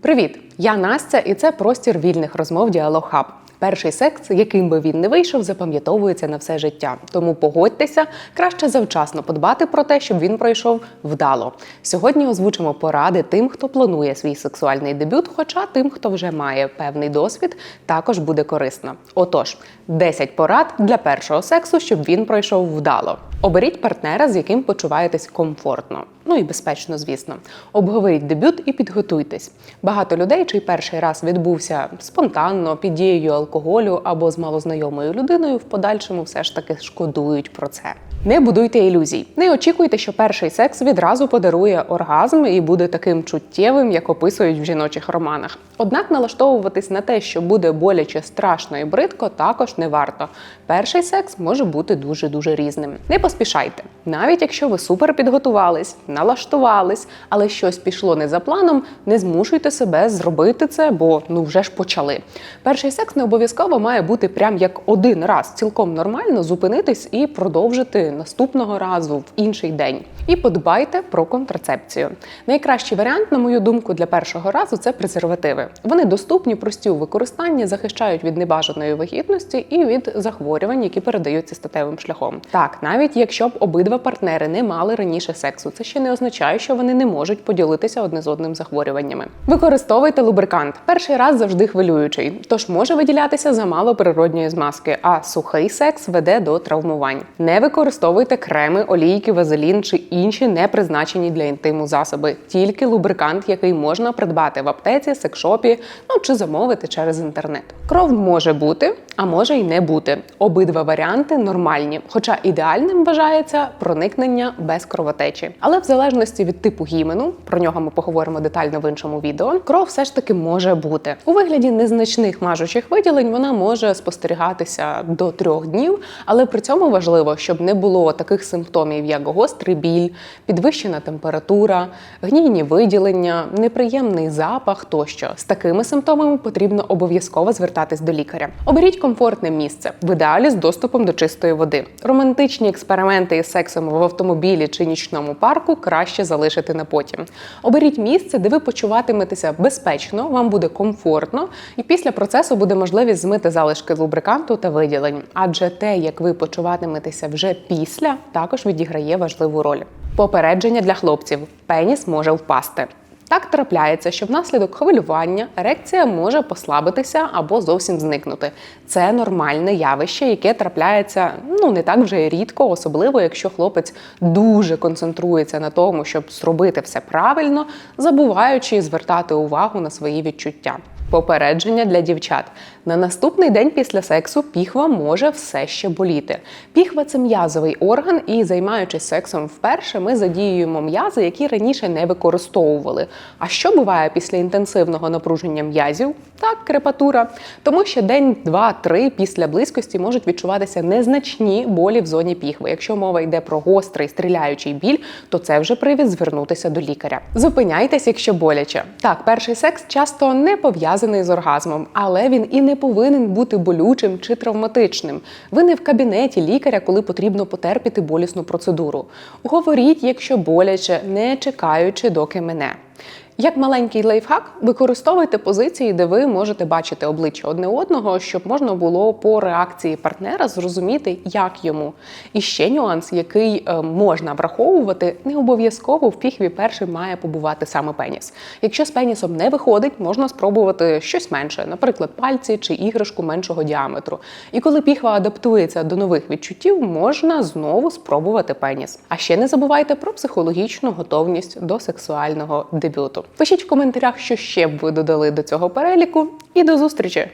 Привіт! Я Настя, і це простір вільних розмов Діалог Хаб. Перший секс, яким би він не вийшов, запам'ятовується на все життя. Тому погодьтеся, краще завчасно подбати про те, щоб він пройшов вдало. Сьогодні озвучимо поради тим, хто планує свій сексуальний дебют, хоча тим, хто вже має певний досвід, також буде корисно. Отож, 10 порад для першого сексу, щоб він пройшов вдало. Оберіть партнера, з яким почуваєтесь комфортно. Ну і безпечно, звісно. Обговоріть дебют і підготуйтесь. Багато людей, чий перший раз відбувся спонтанно, під дією алкоголю або з малознайомою людиною, в подальшому все ж таки шкодують про це. Не будуйте ілюзій. Не очікуйте, що перший секс відразу подарує оргазм і буде таким чуттєвим, як описують в жіночих романах. Однак налаштовуватись на те, що буде боляче, страшно і бридко, також не варто. Перший секс може бути дуже дуже різним. Не поспішайте, навіть якщо ви супер підготувались, налаштувались, але щось пішло не за планом, не змушуйте себе зробити це, бо ну вже ж почали. Перший секс не обов'язково має бути прям як один раз, цілком нормально зупинитись і продовжити наступного разу в інший день. І подбайте про контрацепцію. Найкращий варіант, на мою думку, для першого разу це презервативи. Вони доступні, прості у використанні, захищають від небажаної вагітності і від захворювань, які передаються статевим шляхом. Так, навіть якщо б обидва партнери не мали раніше сексу, це ще не означає, що вони не можуть поділитися одне з одним захворюваннями. Використовуйте лубрикант. Перший раз завжди хвилюючий, тож може виділятися замало природньої змазки, а сухий секс веде до травмувань. Не використовуйте креми, олійки, вазелін чи інші не призначені для інтиму засоби, тільки лубрикант, який можна придбати в аптеці, секшопі, ну чи замовити через інтернет. Кров може бути, а може й не бути. Обидва варіанти нормальні, хоча ідеальним вважається проникнення без кровотечі. Але в залежності від типу гімену, про нього ми поговоримо детально в іншому відео. Кров все ж таки може бути у вигляді незначних мажучих виділень. Вона може спостерігатися до трьох днів, але при цьому важливо, щоб не було таких симптомів, як гострий біль, підвищена температура, гнійні виділення, неприємний запах тощо. З такими симптомами потрібно обов'язково звертатись до лікаря. Оберіть комфортне місце, в ідеалі з доступом до чистої води. Романтичні експерименти із сексом в автомобілі чи нічному парку краще залишити на потім. Оберіть місце, де ви почуватиметеся безпечно, вам буде комфортно, і після процесу буде можливість змити залишки лубриканту та виділень. Адже те, як ви почуватиметеся вже після, також відіграє важливу роль. Попередження для хлопців: пеніс може впасти. Так трапляється, що внаслідок хвилювання ерекція може послабитися або зовсім зникнути. Це нормальне явище, яке трапляється ну не так вже рідко, особливо якщо хлопець дуже концентрується на тому, щоб зробити все правильно, забуваючи звертати увагу на свої відчуття. Попередження для дівчат. На наступний день після сексу піхва може все ще боліти. Піхва це м'язовий орган, і займаючись сексом вперше, ми задіюємо м'язи, які раніше не використовували. А що буває після інтенсивного напруження м'язів? Так, крепатура. Тому що день, два-три після близькості можуть відчуватися незначні болі в зоні піхви. Якщо мова йде про гострий стріляючий біль, то це вже привід звернутися до лікаря. Зупиняйтесь, якщо боляче. Так, перший секс часто не пов'язаний з оргазмом, але він і не повинен бути болючим чи травматичним. Ви не в кабінеті лікаря, коли потрібно потерпіти болісну процедуру. Говоріть, якщо боляче, не чекаючи, доки мене. Як маленький лайфхак, використовуйте позиції, де ви можете бачити обличчя одне одного, щоб можна було по реакції партнера зрозуміти, як йому. І ще нюанс, який е, можна враховувати, не обов'язково в піхві першим має побувати саме пеніс. Якщо з пенісом не виходить, можна спробувати щось менше, наприклад, пальці чи іграшку меншого діаметру. І коли піхва адаптується до нових відчуттів, можна знову спробувати пеніс. А ще не забувайте про психологічну готовність до сексуального дебюту. Пишіть в коментарях, що ще б ви додали до цього переліку, і до зустрічі!